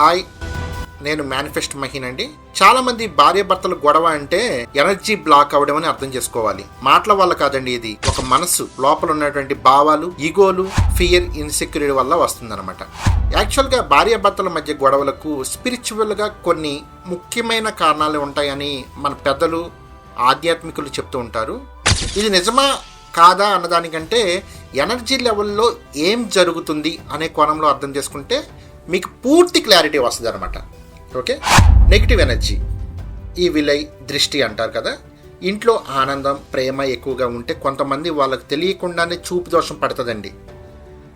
Hi నేను manifest మహిన్ అండి. చాలా మంది భార్య భర్తలు గొడవ అంటే ఎనర్జీ బ్లాక్ అవడం అని అర్థం చేసుకోవాలి. మాటల వల్ల కాదండి ఇది. ఒక మనసు లోపల ఉన్నటువంటి భావాలు ఈగోలు ఫియర్ ఇన్సెక్యూరిటీ వల్ల వస్తుందన్నమాట. యాక్చువల్గా భార్య భర్తల మధ్య గొడవలకు స్పిరిచువల్గా కొన్ని ముఖ్యమైన కారణాలు ఉంటాయని మన పెద్దలు ఆధ్యాత్మికులు చెప్తూ ఉంటారు. ఇది నిజమా కాదా అన్నదానికంటే ఎనర్జీ లెవెల్లో ఏం జరుగుతుంది అనే కోణంలో అర్థం చేసుకుంటే మీకు పూర్తి క్లారిటీ వస్తుంది అనమాట ఓకే నెగిటివ్ ఎనర్జీ ఈ విలై దృష్టి అంటారు కదా. ఇంట్లో ఆనందం ప్రేమ ఎక్కువగా ఉంటే కొంతమంది వాళ్ళకి తెలియకుండానే చూపు దోషం పడుతుందండి.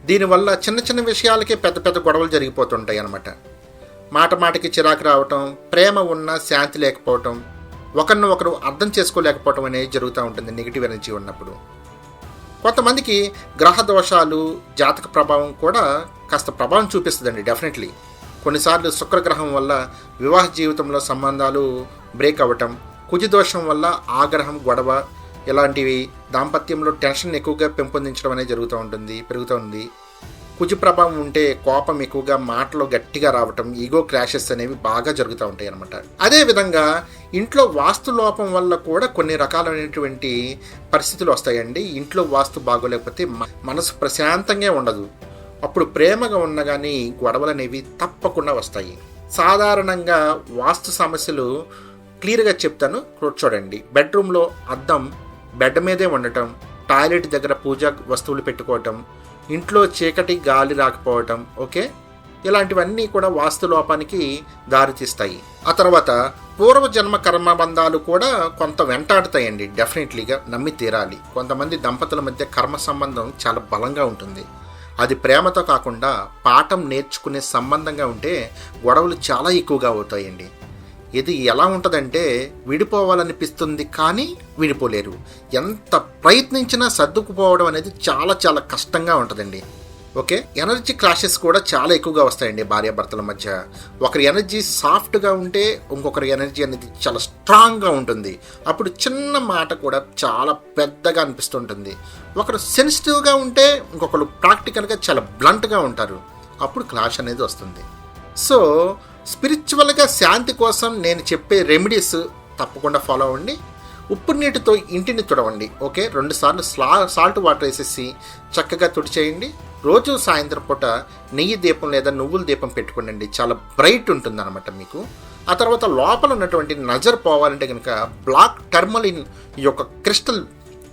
దీనివల్ల చిన్న చిన్న విషయాలకే పెద్ద పెద్ద గొడవలు జరిగిపోతుంటాయి అన్నమాట. మాట మాటకి చిరాకు రావటం ప్రేమ ఉన్నా శాంతి లేకపోవటం ఒకరిని ఒకరు అర్థం చేసుకోలేకపోవటం అనేది జరుగుతూ ఉంటుంది నెగిటివ్ ఎనర్జీ ఉన్నప్పుడు. కొంతమందికి గ్రహ దోషాలు జాతక ప్రభావం కూడా కాస్త ప్రభావం చూపిస్తుందండి డెఫినెట్లీ కొన్నిసార్లు శుక్రగ్రహం వల్ల వివాహ జీవితంలో సంబంధాలు బ్రేక్ అవ్వటం కుజిదోషం వల్ల ఆగ్రహం గొడవ ఇలాంటివి దాంపత్యంలో టెన్షన్ ఎక్కువగా పెంపొందించడం అనేది జరుగుతూ ఉంటుంది పెరుగుతూ ఉంది. కుజి ప్రభావం ఉంటే కోపం ఎక్కువగా మాటలు గట్టిగా రావటం ఈగో క్రాషెస్ అనేవి బాగా జరుగుతూ ఉంటాయి అనమాట అదే విధంగా ఇంట్లో వాస్తు లోపం వల్ల కూడా కొన్ని రకాలైనటువంటి పరిస్థితులు వస్తాయండి. ఇంట్లో వాస్తు బాగోలేకపోతే మనసు ప్రశాంతంగా ఉండదు. అప్పుడు ప్రేమగా ఉన్న కానీ గొడవలు అనేవి తప్పకుండా వస్తాయి. సాధారణంగా వాస్తు సమస్యలు క్లియర్గా చెప్తాను. చూడండి. బెడ్రూమ్లో అద్దం బెడ్ మీదే ఉండటం టాయిలెట్ దగ్గర పూజా వస్తువులు పెట్టుకోవటం ఇంట్లో చీకటి గాలి రాకపోవటం ఓకే? ఇలాంటివన్నీ కూడా వాస్తు లోపానికి దారితీస్తాయి. ఆ తర్వాత పూర్వజన్మ కర్మబంధాలు కూడా కొంత వెంటాడుతాయండి. డెఫినెట్లీగా నమ్మి తీరాలి. కొంతమంది దంపతుల మధ్య కర్మ సంబంధం చాలా బలంగా ఉంటుంది. అది ప్రేమతో కాకుండా పాఠం నేర్చుకునే సంబంధంగా ఉంటే గొడవలు చాలా ఎక్కువగా అవుతాయండి. ఇది ఎలా ఉంటుందంటే విడిపోవాలనిపిస్తుంది కానీ విడిపోలేరు. ఎంత ప్రయత్నించినా సర్దుకుపోవడం అనేది చాలా చాలా కష్టంగా ఉంటుందండి. ఓకే? ఎనర్జీ క్లాషెస్ కూడా చాలా ఎక్కువగా వస్తాయండి భార్యాభర్తల మధ్య. ఒకరి ఎనర్జీ సాఫ్ట్గా ఉంటే ఇంకొకరి ఎనర్జీ అనేది చాలా స్ట్రాంగ్గా ఉంటుంది. అప్పుడు చిన్న మాట కూడా చాలా పెద్దగా అనిపిస్తుంటుంది. ఒకరు సెన్సిటివ్గా ఉంటే ఇంకొకరు ప్రాక్టికల్గా చాలా బ్లంట్గా ఉంటారు. అప్పుడు క్లాష్ అనేది వస్తుంది. సో స్పిరిచువల్గా శాంతి కోసం నేను చెప్పే రెమెడీస్ తప్పకుండా ఫాలో అవ్వండి. ఉప్పు నీటితో ఇంటిని తుడవండి. ఓకే? రెండుసార్లు స్లా సాల్ట్ వాటర్ వేసేసి చక్కగా తుడిచేయండి. రోజు సాయంత్రం పూట నెయ్యి దీపం లేదా నువ్వుల దీపం పెట్టుకోండి చాలా బ్రైట్ ఉంటుంది అనమాట మీకు. ఆ తర్వాత లోపల ఉన్నటువంటి నజర్ పోవాలంటే కనుక బ్లాక్ టర్మలిన్ ఈ యొక్క క్రిస్టల్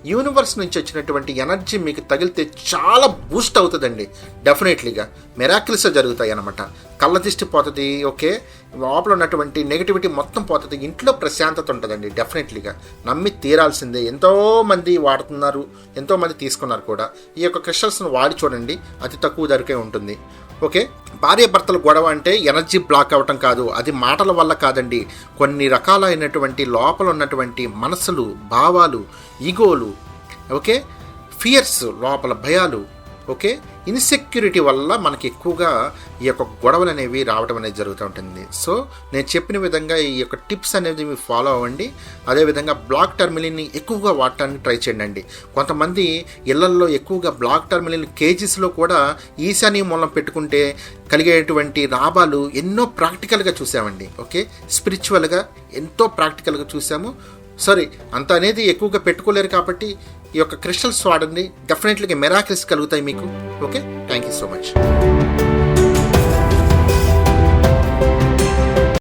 యూనివర్స్ నుంచి వచ్చినటువంటి ఎనర్జీ మీకు తగిలితే చాలా బూస్ట్ అవుతుందండి. డెఫినెట్లీగా. మెరాకిల్స్ జరుగుతాయి అనమాట కళ్ళ దిష్టి పోతుంది ఓకే. లోపల ఉన్నటువంటి నెగిటివిటీ మొత్తం పోతుంది. ఇంట్లో ప్రశాంతత ఉంటుందండి డెఫినెట్లీగా నమ్మి తీరాల్సిందే. ఎంతోమంది వాడుతున్నారు ఎంతోమంది తీసుకున్నారు కూడా. ఈ యొక్క క్రిస్టల్స్ను వాడి చూడండి అతి తక్కువ ధరకే ఉంటుంది. ఓకే? భార్య భర్తల గొడవ అంటే ఎనర్జీ బ్లాక్ అవ్వటం కాదు అది మాటల వల్ల కాదండి. కొన్ని రకాలైనటువంటి లోపల ఉన్నటువంటి మనసులు భావాలు ఈగోలు ఓకే? ఫియర్స్ లోపల భయాలు ఓకే? ఇన్సెక్యూరిటీ వల్ల మనకి ఎక్కువగా ఈ యొక్క గొడవలు అనేవి రావడం అనేది జరుగుతూ ఉంటుంది. సో నేను చెప్పిన విధంగా ఈ యొక్క టిప్స్ అనేది మీరు ఫాలో అవ్వండి. అదేవిధంగా బ్లాక్ టర్మిలిన్ని ఎక్కువగా వాడటానికి ట్రై చేయండి కొంతమంది ఇళ్ళల్లో ఎక్కువగా బ్లాక్ టర్మిలిన్ కేజీస్లో కూడా ఈశాన్య మూలం పెట్టుకుంటే కలిగేటువంటి లాభాలు ఎన్నో ప్రాక్టికల్గా చూసామండి. ఓకే? స్పిరిచువల్గా ఎంతో ప్రాక్టికల్గా చూసాము. సారీ అంత అనేది ఎక్కువగా పెట్టుకోలేరు కాబట్టి ఈ యొక్క క్రిస్టల్స్ వాడండి డెఫినెట్లీగా మెరాకిల్స్ కలుగుతాయి మీకు. Okay thank you so much